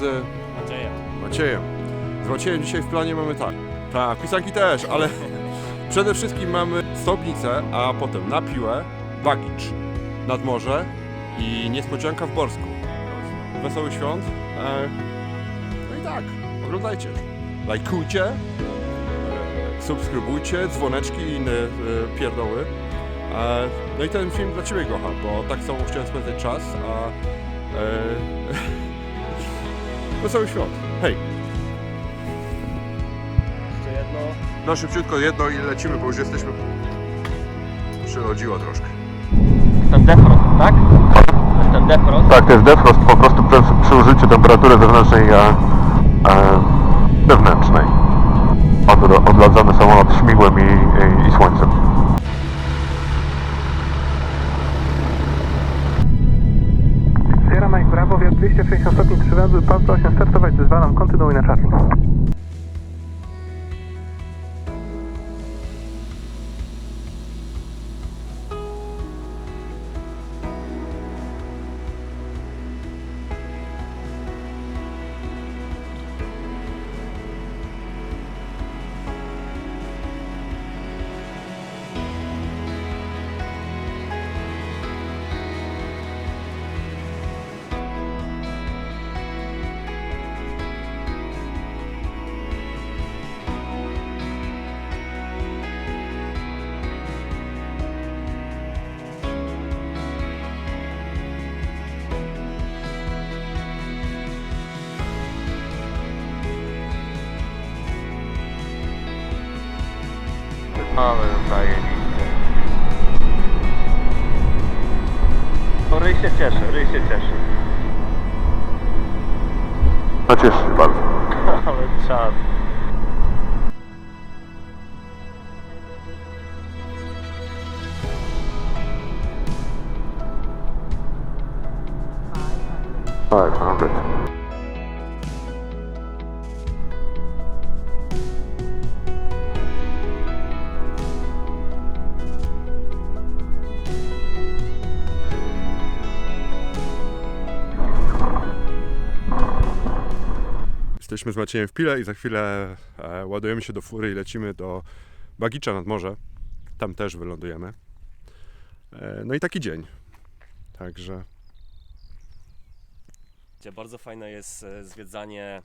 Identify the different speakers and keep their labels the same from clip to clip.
Speaker 1: z
Speaker 2: Maciejem.
Speaker 1: Maciejem. Z Maciejem dzisiaj w planie mamy tak. Tak, pisanki też, ale przede wszystkim mamy Stopnicę, a potem na Piłę, Bagicz, nad morze i niespodzianka w Borsku. Wesołych świąt. E, No i tak, oglądajcie. Lajkujcie, e, subskrybujcie, dzwoneczki i inne e, pierdoły. E, No i ten film dla Ciebie, Gocha, bo tak samo chciałem spędzać czas, a... E, Wesołych świąt. Hej!
Speaker 2: Jeszcze jedno.
Speaker 1: No szybciutko jedno i lecimy, bo już jesteśmy... Przyrodziło troszkę.
Speaker 2: Ten defrost, tak? To jest ten defrost.
Speaker 3: Tak, to jest defrost po prostu przez, przy użyciu temperatury zewnętrznej, a, a wewnętrznej. Od, odladzamy samolot śmigłem i, i, i słońcem.
Speaker 4: Stopni 3 razy, Pawła 8 startować, zezwalam, kontynuuj na Charlie.
Speaker 3: Ale zajebiście.
Speaker 2: To ryj się cieszy, ryj się cieszy.
Speaker 3: No cieszę się bardzo.
Speaker 2: Ale czad.
Speaker 1: Jesteśmy z Maciejem w Pile i za chwilę e, ładujemy się do fury i lecimy do Bagicza nad morze. Tam też wylądujemy. E, no i taki dzień. Także
Speaker 2: Gdzie Bardzo fajne jest e, zwiedzanie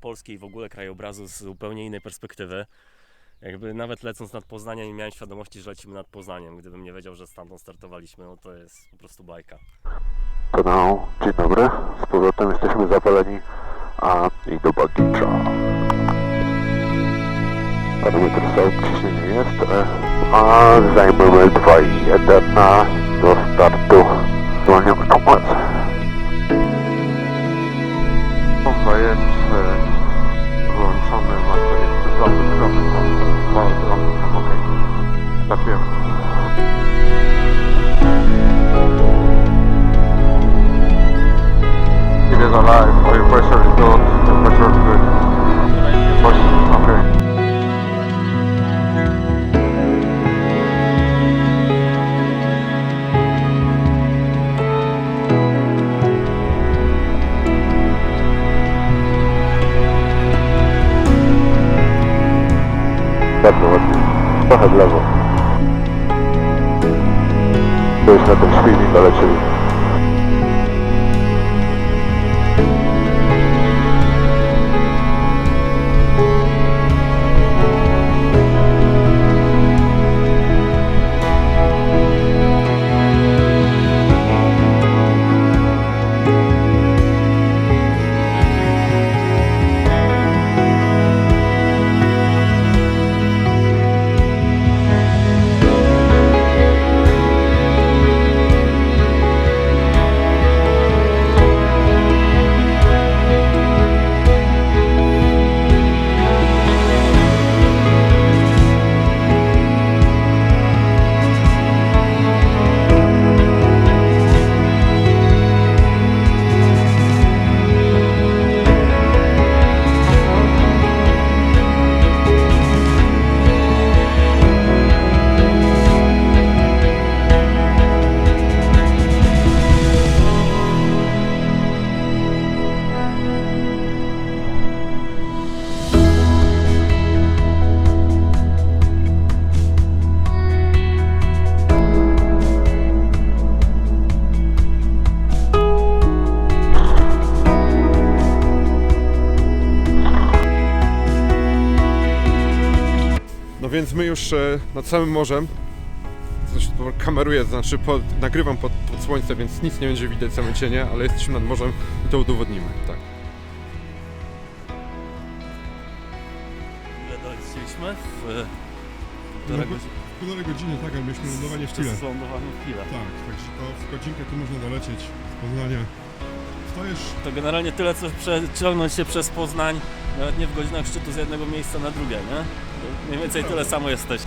Speaker 2: Polski i w ogóle krajobrazu z zupełnie innej perspektywy. Jakby nawet lecąc nad Poznaniem nie miałem świadomości, że lecimy nad Poznaniem. Gdybym nie wiedział, że stamtąd startowaliśmy, no to jest po prostu bajka.
Speaker 3: To no, dzień dobry. Z powrotem jesteśmy zapaleni, a i do Bagicza. Parametr są, ciśnienie jest, e, a zajmujemy 2 i 1 na, do startu. Zwolniamy kompas. Bomba To już na tym świni
Speaker 1: No więc my już e, nad samym morzem, coś kameruję, to znaczy pod, nagrywam pod, pod słońce, więc nic nie będzie widać, same cienie, ale jesteśmy nad morzem i to udowodnimy, tak.
Speaker 2: Ile doleciliśmy? W
Speaker 5: No,
Speaker 2: półtora
Speaker 5: go-
Speaker 2: godziny.
Speaker 5: półtorej godziny, tak, ale mieliśmy lądowanie w
Speaker 2: lądowanie w chwilę.
Speaker 5: Tak, także to w godzinkę tu można dolecieć z Poznania. Wstajesz,
Speaker 2: To generalnie tyle, co przeciągnąć się przez Poznań, nawet nie w godzinach szczytu z jednego miejsca na drugie, nie? To Mniej więcej tyle samo jesteś.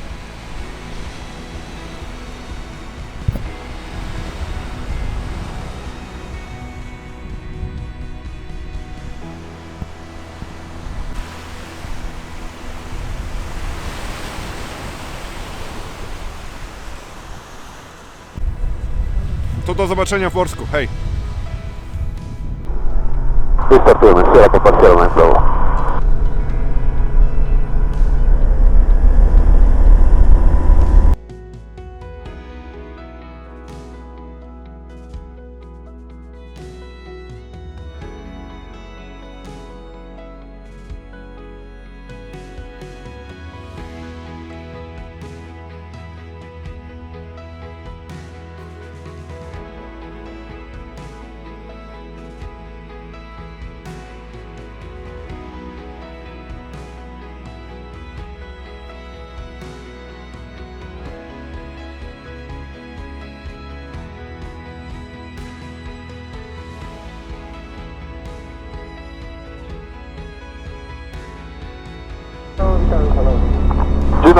Speaker 1: To do zobaczenia w Borsku, hej!
Speaker 3: I startujemy, Sierra Papa Sierra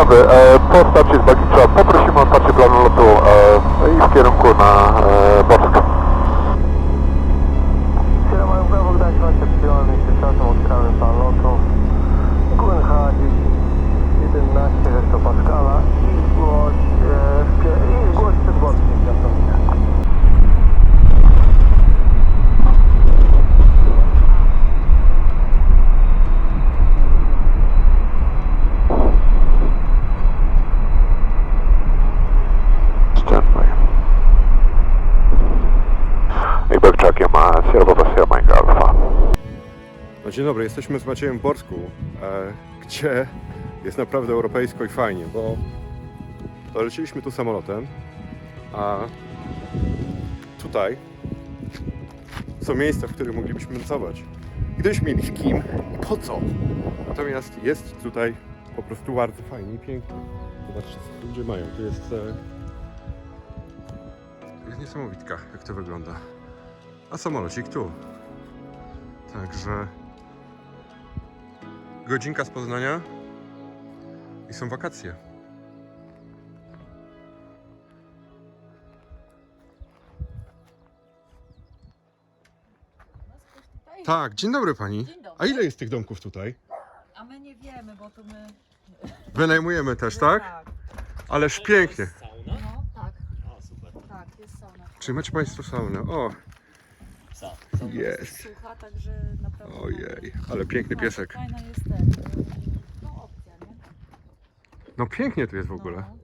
Speaker 3: dobry, e, po starcie z Bagicza poprosimy o otwarcie planu lotu e, i w kierunku na e, Borsk.
Speaker 4: Sierra mają prawo Gdańsk, właśnie przyjąłem miejsce czasem, otwieramy pan lotu. QNH 11 hektopaskala i zgłoś, e, w pie- i zgłoś przed Borskiem Piątownia.
Speaker 3: Standby. I ma Sierra Mike Alpha.
Speaker 1: No dzień dobry, jesteśmy z Maciejem Borsku, e, gdzie jest naprawdę europejsko i fajnie, bo doleciliśmy tu samolotem, a tutaj są miejsca, w których moglibyśmy nocować. Gdybyśmy mieli z kim i po co. Natomiast jest tutaj po prostu bardzo fajnie i pięknie. Zobaczcie, co ludzie mają. Tu jest, e, jest niesamowitka, jak to wygląda. A samolocik tu. Także godzinka z Poznania i są wakacje. Tak, dzień dobry pani.
Speaker 6: Dzień dobry.
Speaker 1: A ile jest tych domków tutaj?
Speaker 6: A my nie wiemy, bo to my.
Speaker 1: Wynajmujemy też, tak? Ależ pięknie.
Speaker 2: Sauna?
Speaker 6: No, tak,
Speaker 2: A, super.
Speaker 6: tak, jest sauna.
Speaker 1: Czy macie państwo saunę? O, Jest.
Speaker 6: sucha, także naprawdę.
Speaker 1: ojej, ale piękny
Speaker 6: No,
Speaker 1: piesek.
Speaker 6: Fajna jest ten. No, opcja, nie?
Speaker 1: No pięknie tu jest w ogóle.
Speaker 6: No.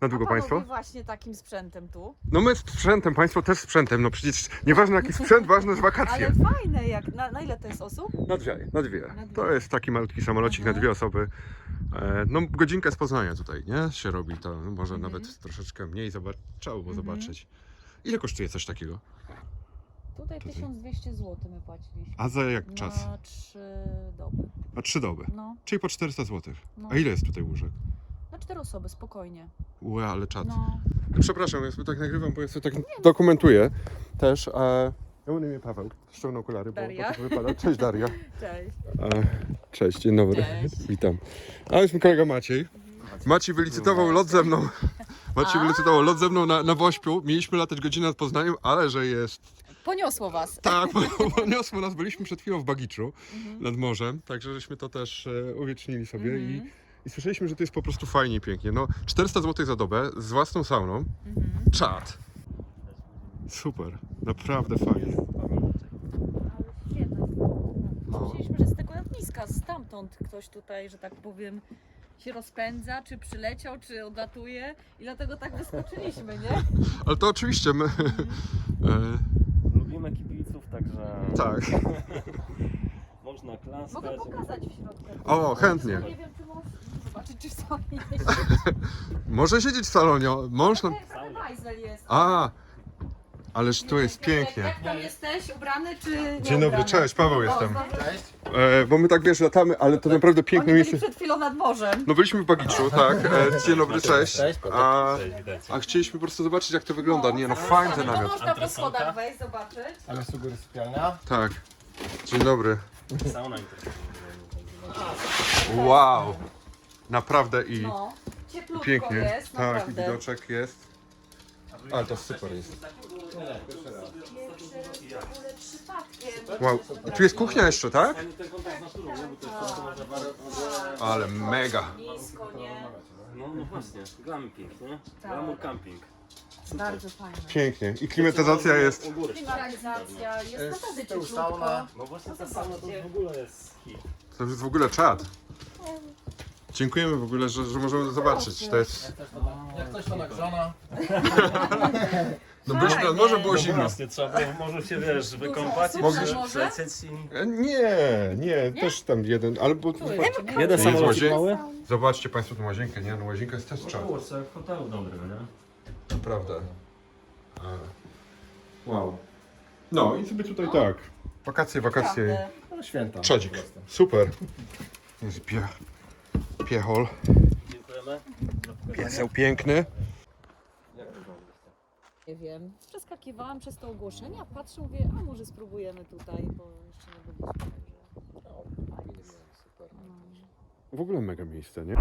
Speaker 1: Na
Speaker 6: A
Speaker 1: długo
Speaker 6: panowie
Speaker 1: państwo?
Speaker 6: właśnie takim sprzętem tu.
Speaker 1: No my z sprzętem, państwo też sprzętem. No przecież nieważne jaki sprzęt, ważne z wakacje.
Speaker 6: Ale fajne, jak, na, na ile to jest osób?
Speaker 1: Na dwie, na dwie.
Speaker 6: Na dwie.
Speaker 1: To jest taki malutki samolocik na dwie osoby. E, No godzinkę z Poznania tutaj, nie? Się robi to, no, może
Speaker 6: Mhm.
Speaker 1: nawet troszeczkę mniej, zobacz, trzeba było
Speaker 6: Mhm.
Speaker 1: zobaczyć. Ile kosztuje coś takiego?
Speaker 6: Tutaj 1200 zł my płaciliśmy.
Speaker 1: A za jak czas?
Speaker 6: Na trzy doby.
Speaker 1: Na trzy doby.
Speaker 6: No,
Speaker 1: Czyli po 400 zł.
Speaker 6: no.
Speaker 1: A ile jest tutaj łóżek?
Speaker 6: Na cztery osoby, spokojnie.
Speaker 1: Ue, ale czad.
Speaker 6: No,
Speaker 1: Przepraszam, ja sobie tak nagrywam, bo ja sobie tak dokumentuję też. E, ja mam na imię Paweł, ściągnę okulary, bo
Speaker 6: Daria.
Speaker 1: to wypada. Cześć Daria.
Speaker 6: cześć.
Speaker 1: E, cześć, dzień dobry.
Speaker 6: Cześć.
Speaker 1: Witam. A jest mój kolega Maciej. Maciej wylicytował lot ze mną. Maciej
Speaker 6: A.
Speaker 1: wylicytował lot ze mną na, na Wośpiu. Mieliśmy latać godzinę nad Poznaniem, ale że jest...
Speaker 6: Poniosło was.
Speaker 1: Tak, poniosło nas. Byliśmy przed chwilą w Bagiczu
Speaker 6: Mhm.
Speaker 1: nad morzem, także żeśmy to też e, uwiecznili sobie i,
Speaker 6: Mhm.
Speaker 1: i słyszeliśmy, że to jest po prostu fajnie i pięknie. No, 400 zł za dobę z własną sauną.
Speaker 6: Mhm.
Speaker 1: Czad. Super, naprawdę fajnie. No.
Speaker 6: Myśleliśmy, że z tego lotniska, stamtąd ktoś tutaj, że tak powiem, się rozpędza, czy przyleciał, czy odlatuje i dlatego tak wyskoczyliśmy, nie?
Speaker 1: Ale to oczywiście my... E,
Speaker 2: Lubimy kibiców, także
Speaker 1: tak.
Speaker 2: można
Speaker 6: Mogę
Speaker 2: klaskać.
Speaker 6: pokazać w środku.
Speaker 1: O, chętnie.
Speaker 6: Nie wiem, czy możesz zobaczyć, czy w salonie?
Speaker 1: Może siedzieć w salonie, mąż nam...
Speaker 6: Bajzel jest.
Speaker 1: A, ależ tu jest pięknie.
Speaker 6: Jak tam jesteś, ubrany czy nie
Speaker 1: Dzień dobry,
Speaker 6: ubrany?
Speaker 1: cześć, Paweł jestem.
Speaker 6: znowu-
Speaker 1: E, bo my tak wiesz, latamy, ale to naprawdę piękne
Speaker 6: Oni
Speaker 1: miejsce.
Speaker 6: byli przed chwilą nad morzem.
Speaker 1: No byliśmy w Bagiczu, tak. E, dzień dobry, cześć. A,
Speaker 2: Cześć, widać.
Speaker 1: a chcieliśmy po prostu zobaczyć jak to wygląda. Nie no, fajny ten
Speaker 6: To
Speaker 1: namiot.
Speaker 6: można po schodach wejść, zobaczyć.
Speaker 7: Ale sugar sypialnia.
Speaker 1: Tak. Dzień dobry.
Speaker 2: Sauna.
Speaker 1: Wow. Naprawdę i
Speaker 6: No, cieplutko
Speaker 1: pięknie.
Speaker 6: jest,
Speaker 1: Tak, i
Speaker 6: naprawdę.
Speaker 1: widoczek jest. Ale to super jest. Wow. Tu jest kuchnia jeszcze, tak? Ale mega.
Speaker 6: Nisko, nie?
Speaker 2: No, no właśnie, glamping, nie?
Speaker 6: Tak.
Speaker 2: Glamour camping.
Speaker 6: Bardzo fajne.
Speaker 1: Pięknie. I klimatyzacja jest.
Speaker 2: U góry.
Speaker 6: Klimatyzacja, jest naprawdę
Speaker 7: sauna.
Speaker 2: No właśnie ta sauna to w ogóle jest hit.
Speaker 1: To jest w ogóle czad. Dziękujemy w ogóle, że, że możemy to zobaczyć. To jest.
Speaker 7: Jak coś to nagrzana.
Speaker 1: No byliśmy nad morzem, było zimno.
Speaker 2: Właśnie, trzeba było może się, wiesz, wykąpać i i...
Speaker 1: E, Nie, nie, też tam jeden, ale bo...
Speaker 2: Jeden
Speaker 1: Jest
Speaker 2: samolot
Speaker 1: łazienka.
Speaker 2: mały?
Speaker 1: Zobaczcie Państwo tą łazienkę, nie? No łazienka jest też czad.
Speaker 2: Było sobie w hotelu dobrym, nie?
Speaker 1: Naprawdę. Wow. No i sobie tutaj tak. Wakacje, wakacje.
Speaker 7: No święta.
Speaker 1: Czadzik. Super. Jest pie... piechol.
Speaker 2: Dziękujemy.
Speaker 1: Pieseł piękny.
Speaker 6: Nie wiem. Przeskakiwałam przez to ogłoszenie, a patrzę, mówię, a może spróbujemy tutaj, bo jeszcze nie byliśmy. Także...
Speaker 1: W ogóle mega miejsce, nie?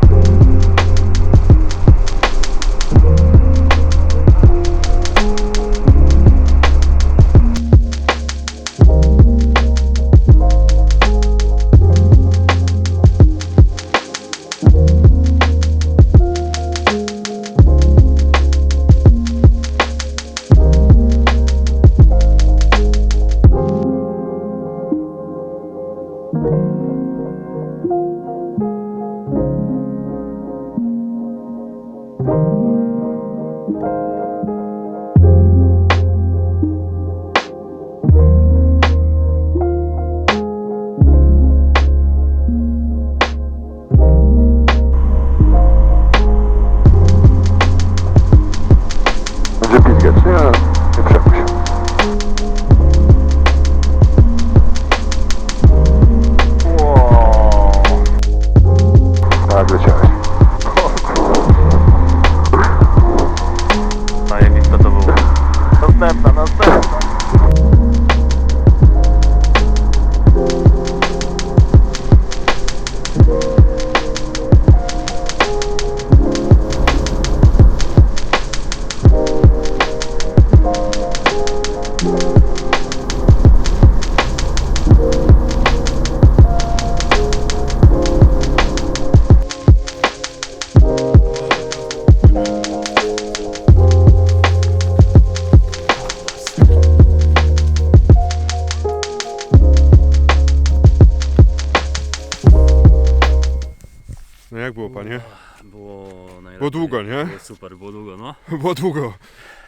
Speaker 3: Będzie
Speaker 4: Było
Speaker 1: długo.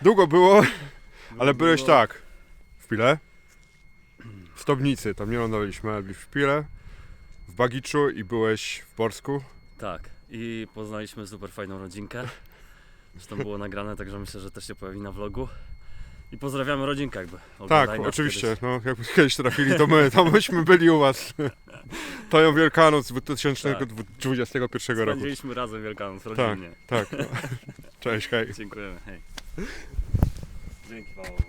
Speaker 2: Długo
Speaker 1: było, ale byłeś tak. W Pile? W Stobnicy, tam nie lądowaliśmy, ale w Pile, w Bagiczu i byłeś w Borsku.
Speaker 2: Tak, i poznaliśmy super fajną rodzinkę. Zresztą było nagrane, także myślę, że też się pojawi na vlogu. I pozdrawiamy rodzinkę jakby.
Speaker 1: Tak,
Speaker 2: Oglądaj nas
Speaker 1: oczywiście.
Speaker 2: kiedyś.
Speaker 1: No, jakby kiedyś trafili, to my, tam myśmy byli u was. To ją Wielkanoc 2021 roku.
Speaker 2: Spędziliśmy razem Wielkanoc
Speaker 1: Tak,
Speaker 2: rodzinnie.
Speaker 1: tak. Cześć, hej.
Speaker 2: Dziękujemy, hej. Dzięki Paweł.